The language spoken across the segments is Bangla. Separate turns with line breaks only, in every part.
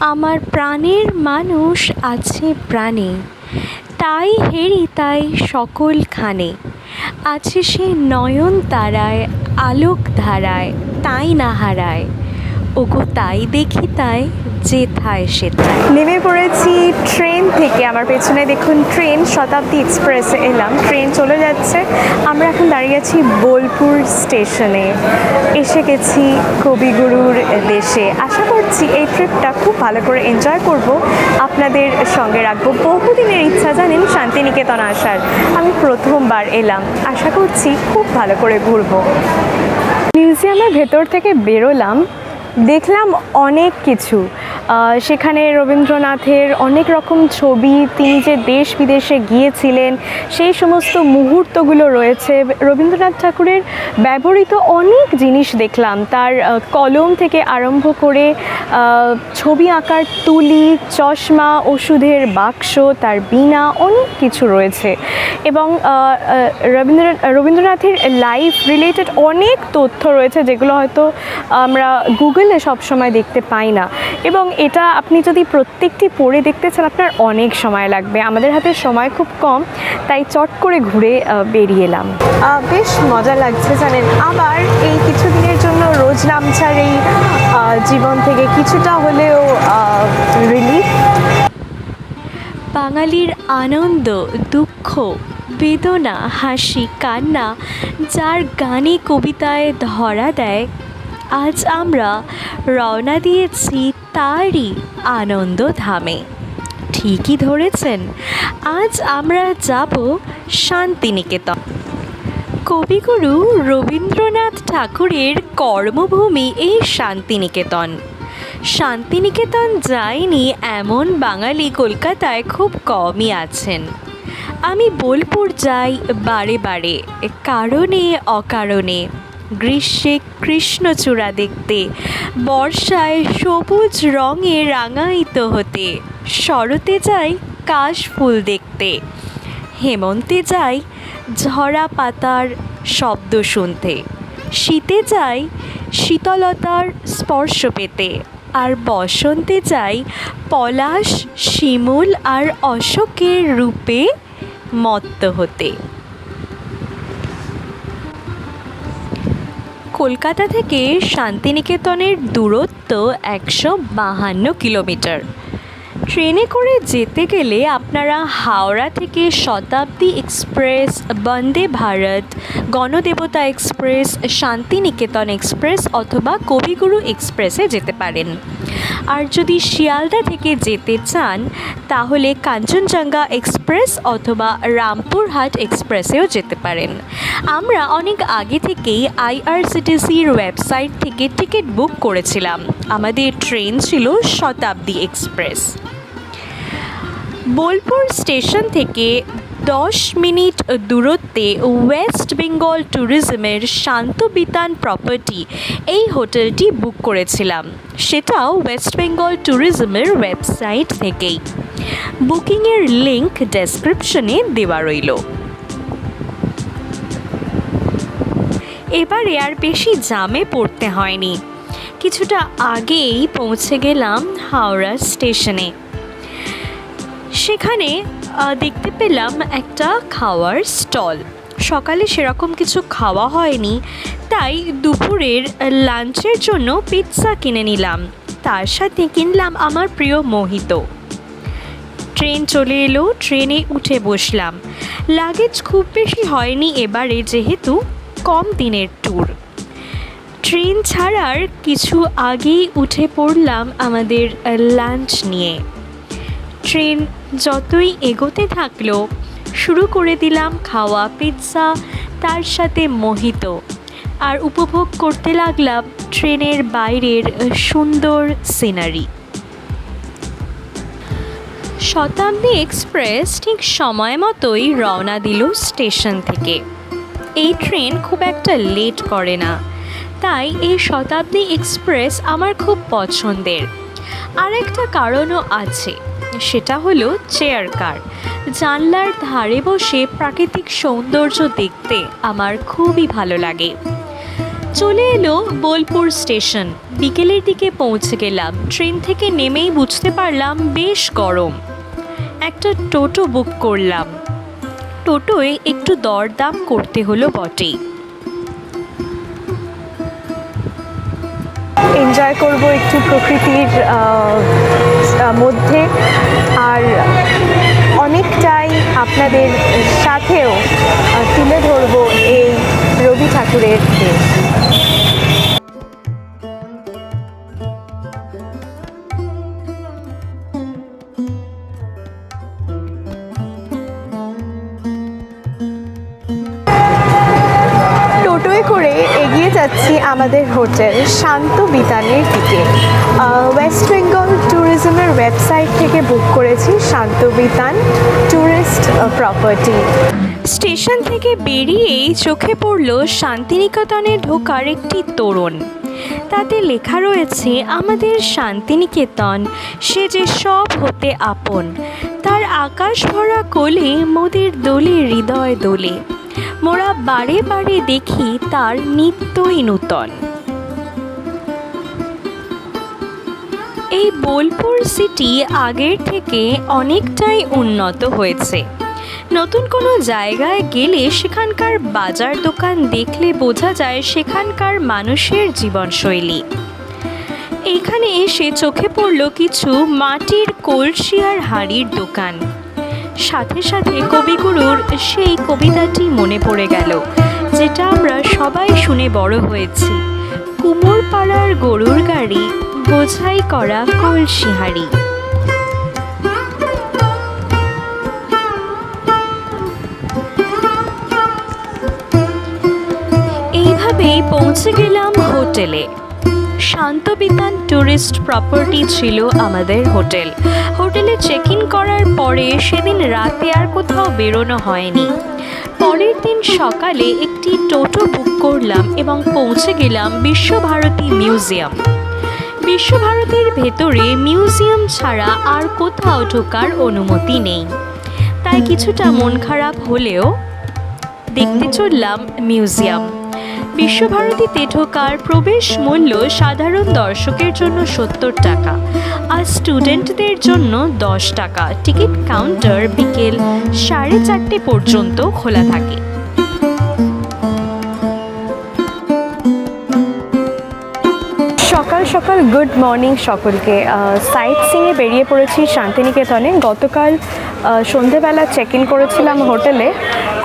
আমার প্রাণের মানুষ আছে প্রাণে। তাই হেরি তাই সকলখানে আছে সে নয়ন তারায়, আলোক ধারায়, তাই না হারায়। ওগো তাই দেখি তাই যেথায় সেথায়
নেমে পড়েছি ট্রেন থেকে, আমার পেছনে দেখুন ট্রেন, শতাব্দী এক্সপ্রেসে এলাম। ট্রেন চলে যাচ্ছে। আমরা এখন দাঁড়িয়ে আছি বোলপুর স্টেশনে। এসে গেছি কবিগুরুর দেশে। করছি এই ট্রিপটা খুব ভালো করে এনজয় করব, আপনাদের সঙ্গে রাখব। বহুদিনের ইচ্ছা, জানেন, শান্তিনিকেতন আসার। আমি প্রথমবার এলাম। আশা করছি খুব ভালো করে ঘুরবো। মিউজিয়ামের ভেতর থেকে বেরোলাম। দেখলাম অনেক কিছু। সেখানে রবীন্দ্রনাথের অনেক রকম ছবি তিনি যে দেশ বিদেশে গিয়েছিলেন সেই সমস্ত মুহূর্তগুলো রয়েছে। রবীন্দ্রনাথ ঠাকুরের ব্যবহৃত অনেক জিনিস দেখলাম। তার কলম থেকে আরম্ভ করে ছবি আঁকার তুলি চশমা ওষুধের বাক্স তার বীণা অনেক কিছু রয়েছে। এবং আহ, আহ, রবীন্দ্র রবীন্দ্রনাথের লাইফ রিলেটেড অনেক তথ্য রয়েছে যেগুলো হয়তো আমরা গুগলে সবসময় দেখতে পাই না। এবং এটা আপনি যদি প্রত্যেকটি পড়ে দেখতে চান আপনার অনেক সময় লাগবে। আমাদের হাতে সময় খুব কম তাই চট করে ঘুরে বেরিয়ে এলাম। বেশ মজা লাগছে জানেন। আবার এই কিছুদিনের জন্য রোজ নামছার এই জীবন থেকে কিছুটা হলেও রিলিফ
বাঙালির আনন্দ দুঃখ বেদনা হাসি কান্না যার গানে কবিতায় ধরা দেয় আজ আমরা রওনা দিয়েছি তারই আনন্দ ধামে। ঠিকই ধরেছেন, আজ আমরা যাব শান্তিনিকেতন। কবিগুরু রবীন্দ্রনাথ ঠাকুরের কর্মভূমি এই শান্তিনিকেতন। শান্তিনিকেতন যায়নি এমন বাঙালি কলকাতায় খুব কমই আছেন। আমি বোলপুর যাই বারে বারে, কারণে অকারণে। গ্রীষ্মে কৃষ্ণচূড়া দেখতে, বর্ষায় সবুজ রঙে রাঙায়িত হতে। শরতে যাই কাশ ফুল দেখতে, হেমন্তে যাই ঝরা পাতার শব্দ শুনতে। শীতে যাই শীতলতার স্পর্শ পেতে, আর বসন্তে যাই পলাশ, শিমুল আর অশোকের রূপে মত্ত হতে। কলকাতা থেকে শান্তিনিকেতনের দূরত্ব একশো বাহান্ন কিলোমিটার। ট্রেনে করে যেতে গেলে আপনারা হাওড়া থেকে Shatabdi express, Vande Bharat, Ganadevata express, Santiniketan express অথবা কবিগুরু এক্সপ্রেসে যেতে পারেন। আর যদি শিয়ালদা থেকে যেতে চান, তাহলে কাঞ্চনজঙ্ঘা এক্সপ্রেস অথবা রামপুরহাট এক্সপ্রেসেও যেতে পারেন। আমরা অনেক আগে থেকেই আইআরসিটিসির ওয়েবসাইট থেকে টিকিট বুক করেছিলাম। আমাদের ট্রেন ছিল শতাব্দী এক্সপ্রেস। বোলপুর স্টেশন থেকে দশ মিনিট দূরত্বে ওয়েস্ট বেঙ্গল ট্যুরিজমের শান্ত বিতান প্রপার্টি এই হোটেলটি বুক করেছিলাম। সেটাও ওয়েস্ট বেঙ্গল ট্যুরিজমের ওয়েবসাইট থেকেই। বুকিংয়ের লিঙ্ক ডেসক্রিপশনে দেওয়া রইল। এবারে আর বেশি জামে পড়তে হয়নি। কিছুটা আগেই পৌঁছে গেলাম হাওড়া স্টেশনে। সেখানে দেখতে পেলাম একটা খাওয়ার স্টল। সকালে সেরকম কিছু খাওয়া হয়নি, তাই দুপুরের লাঞ্চের জন্য পিৎজা কিনে নিলাম। তার সাথে কিনলাম আমার প্রিয় মোহিত। ট্রেন চলে এলো, ট্রেনে উঠে বসলাম। লাগেজ খুব বেশি হয়নি এবারে যেহেতু কম দিনের ট্যুর। ট্রেন ছাড়ার কিছু আগেই উঠে পড়লাম আমাদের লাঞ্চ নিয়ে। ট্রেন যতই এগোতে থাকল, শুরু করে দিলাম খাওয়া পিৎজা তার সাথে মোহিত। আর উপভোগ করতে লাগলাম ট্রেনের বাইরের সুন্দর সিনারি শতাব্দী এক্সপ্রেস ঠিক সময় মতোই রওনা দিল স্টেশন থেকে। এই ট্রেন খুব একটা লেট করে না। তাই এই শতাব্দী এক্সপ্রেস আমার খুব পছন্দের। আরেকটা কারণও আছে। সেটা হলো চেয়ার কার জানলার ধারে বসে প্রাকৃতিক সৌন্দর্য দেখতে আমার খুবই ভালো লাগে। চলে এলো বোলপুর স্টেশন। বিকেলের দিকে পৌঁছে গেলাম। ট্রেন থেকে নেমেই বুঝতে পারলাম বেশ গরম। একটা টোটো বুক করলাম। টোটোয় একটু দরদাম করতে হলো বটেই।
এনজয় করব একটু প্রকৃতির মধ্যে। আর অনেকটাই আপনাদের সাথেও তুলে ধরবো এই রবি ঠাকুরের যাচ্ছি আমাদের হোটেল শান্ত বিতানের দিকে। ওয়েস্ট বেঙ্গল ট্যুরিজমের ওয়েবসাইট থেকে বুক করেছি Shanta Bitan tourist property
station থেকে বেরিয়েই চোখে পড়ল শান্তিনিকেতনে ঢোকার একটি তোরণ। তাতে লেখা রয়েছে, আমাদের শান্তিনিকেতন, সে যে সব হতে আপন। তার আকাশ ভরা কোলে মোদের দোলে, হৃদয় দোলে। মোরা বারে বারে দেখি তার নিত্যই নূতন। এই বোলপুর সিটি আগের থেকে অনেকটাই উন্নত হয়েছে। নতুন কোনো জায়গায় গেলে সেখানকার বাজার দোকান দেখলে বোঝা যায় সেখানকার মানুষের জীবনশৈলী। এখানে এসে চোখে পড়ল কিছু মাটির কলসি আর হাঁড়ির দোকান। সাথে সাথে কবিগুরুর সেই কবিতাটি মনে পড়ে গেল, যেটা আমরা সবাই শুনে বড় হয়েছি। কুমোর পাড়ার গরুর গাড়ি, বোঝাই করা কলসিহারি এইভাবেই পৌঁছে গেলাম হোটেলে। শান্তবিতান ট্যুরিস্ট প্রপার্টি ছিল আমাদের হোটেল। হোটেলে চেক ইন করার পরে সেদিন রাতে আর কোথাও বেরোনো হয়নি। পরের দিন সকালে একটি টোটো বুক করলাম এবং পৌঁছে গেলাম বিশ্বভারতী মিউজিয়াম। বিশ্বভারতীর ভেতরে মিউজিয়াম ছাড়া আর কোথাও ঢোকার অনুমতি নেই। তাই কিছুটা মন খারাপ হলেও দেখতে চললাম মিউজিয়াম। বিশ্বভারতীতে ঢোকার প্রবেশ মূল্য সাধারণ দর্শকের জন্য সত্তর টাকা, আর স্টুডেন্টদের জন্য দশ টাকা। টিকিট কাউন্টার বিকেল সাড়ে চারটে পর্যন্ত খোলা থাকে।
সকাল সকাল গুড মর্নিং সকলকে। সাইট সিংয়ে বেরিয়ে পড়েছি শান্তিনিকেতনে। গতকাল সন্ধেবেলা চেক ইন করেছিলাম হোটেলে।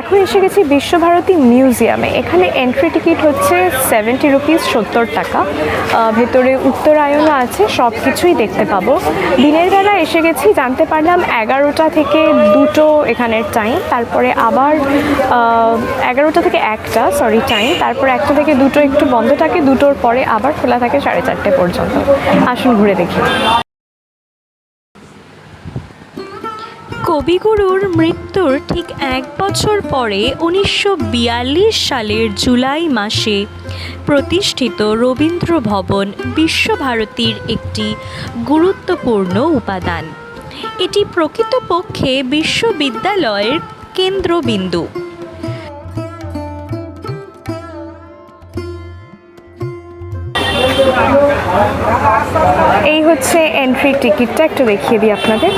এখন এসে গেছি বিশ্বভারতী মিউজিয়ামে। এখানে এন্ট্রি টিকিট হচ্ছে সেভেন্টি রুপিস সত্তর টাকা। ভেতরে উত্তরায়ণও আছে সব কিছুই দেখতে পাবো। দিনের বেলা এসে গেছি, জানতে পারলাম এগারোটা থেকে দুটো এখানের টাইম তারপরে আবার এগারোটা থেকে একটা সরি টাইম তারপরে একটা থেকে দুটো একটু বন্ধ থাকে, দুটোর পরে আবার খোলা থাকে সাড়ে চারটে পর্যন্ত। আসুন ঘুরে দেখি।
কবিগুরুর মৃত্যুর ঠিক এক বছর পরে উনিশশো বিয়াল্লিশ সালের জুলাই মাসে প্রতিষ্ঠিত রবীন্দ্র ভবন বিশ্বভারতীর একটি গুরুত্বপূর্ণ উপাদান। এটি প্রকৃতপক্ষে বিশ্ববিদ্যালয়ের কেন্দ্রবিন্দু।
এই হচ্ছে এন্ট্রি টিকিটটা একটু দেখিয়ে দিই আপনাদের।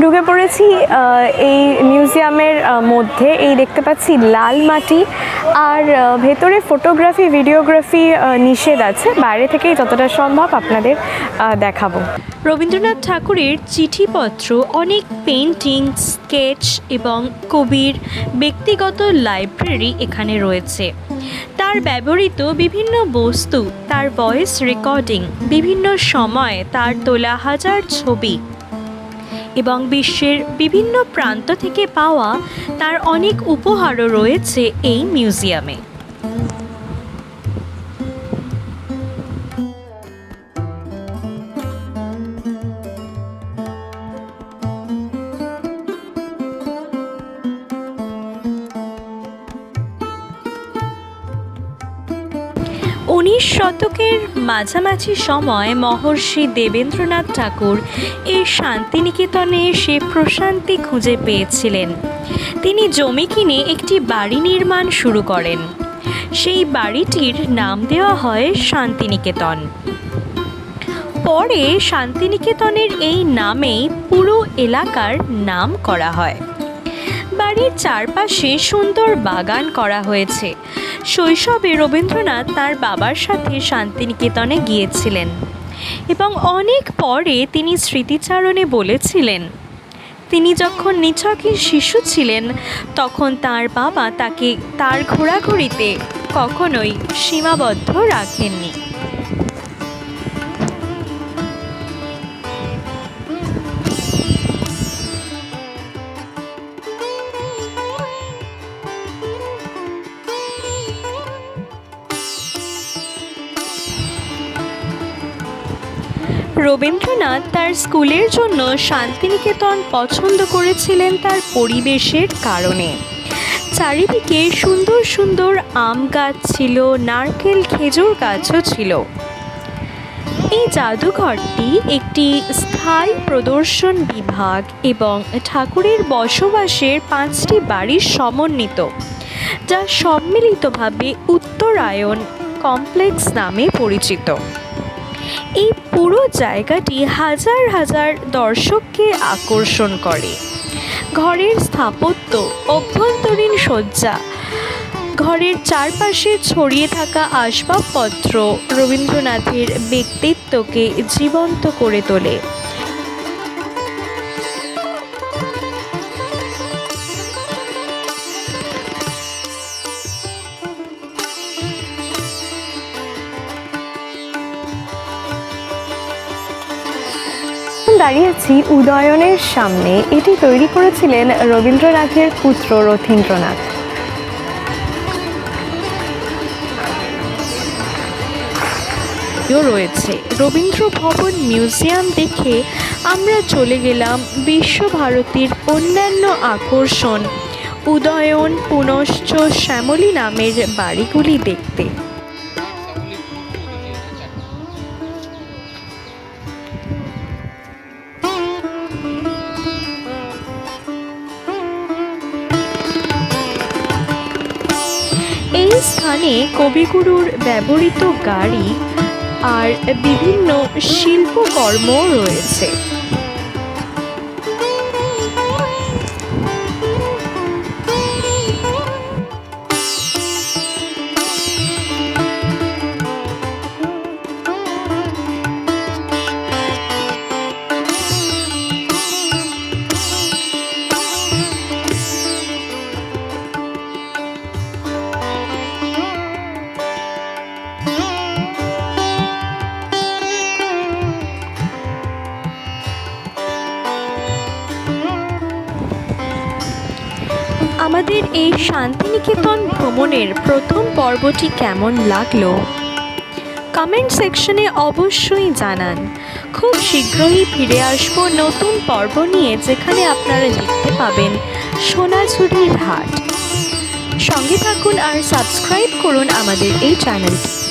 ঢুকে পড়েছি এই মিউজিয়ামের মধ্যে। এই দেখতে পাচ্ছি লাল মাটি আর ভেতরে ফটোগ্রাফি ভিডিওগ্রাফি নিষেধ আছে। বাইরে থেকেই যতটা সম্ভব আপনাদের দেখাবো।
রবীন্দ্রনাথ ঠাকুরের চিঠিপত্র অনেক পেন্টিং স্কেচ এবং কবির ব্যক্তিগত লাইব্রেরি এখানে রয়েছে। তার ব্যবহৃত বিভিন্ন বস্তু, তার ভয়েস রেকর্ডিং বিভিন্ন সময়ে তার তোলা হাজার ছবি এবং বিশ্বের বিভিন্ন প্রান্ত থেকে পাওয়া তার অনেক উপহারও রয়েছে এই মিউজিয়ামে। উনিশ শতকের মাঝামাঝি সময় মহর্ষি দেবেন্দ্রনাথ ঠাকুর এই শান্তিনিকেতনে এসে প্রশান্তি খুঁজে পেয়েছিলেন। তিনি জমি কিনে একটি বাড়ি নির্মাণ শুরু করেন। সেই বাড়িটির নাম দেওয়া হয় শান্তিনিকেতন। পরে শান্তিনিকেতনের এই নামেই পুরো এলাকার নাম করা হয়। বাড়ির চারপাশে সুন্দর বাগান করা হয়েছে। শৈশবে রবীন্দ্রনাথ তার বাবার সাথে শান্তিনিকেতনে গিয়েছিলেন এবং অনেক পরে তিনি স্মৃতিচারণে বলেছিলেন। তিনি যখন নিছকই শিশু ছিলেন, তখন তার বাবা তাকে তার ঘোরাঘুরিতে কখনোই সীমাবদ্ধ রাখেননি। রবীন্দ্রনাথ তার স্কুলের জন্য শান্তিনিকেতন পছন্দ করেছিলেন তার পরিবেশের কারণে। চারিদিকে সুন্দর সুন্দর আম গাছ ছিল, নারকেল খেজুর গাছও ছিল। এই জাদুঘরটি একটি স্থায়ী প্রদর্শন বিভাগ এবং ঠাকুরের বসবাসের পাঁচটি বাড়ির সমন্বিত, যা সম্মিলিতভাবে উত্তরায়ণ কমপ্লেক্স নামে পরিচিত। এই পুরো জায়গাটি হাজার হাজার দর্শককে আকর্ষণ করে। ঘরের স্থাপত্য, অভ্যন্তরীণ সজ্জা ঘরের চারপাশে ছড়িয়ে থাকা আসবাবপত্র রবীন্দ্রনাথের ব্যক্তিত্বকে জীবন্ত করে তোলে।
দাঁড়িয়েছি উদয়নের সামনে। এটি তৈরি করেছিলেন রবীন্দ্রনাথের পুত্র রথীন্দ্রনাথ।
রয়েছে। রবীন্দ্র ভবন মিউজিয়াম দেখে আমরা চলে গেলাম বিশ্বভারতীর অন্যান্য আকর্ষণ, উদয়ন পুনশ্চ শ্যামলী নামের বাড়িগুলি দেখতে। এই স্থানে কবিগুরুর ব্যবহৃত গাড়ি আর বিভিন্ন শিল্পকর্ম রয়েছে। এই শান্তিনিকেতন ভ্রমণের প্রথম পর্বটি কেমন লাগল? কমেন্ট সেকশনে অবশ্যই জানান। খুব শীঘ্রই ফিরে আসব নতুন পর্ব নিয়ে যেখানে আপনারা দেখতে পাবেন সোনাঝুরির হাট। সঙ্গে থাকুন আর সাবস্ক্রাইব করুন আমাদের এই চ্যানেলটি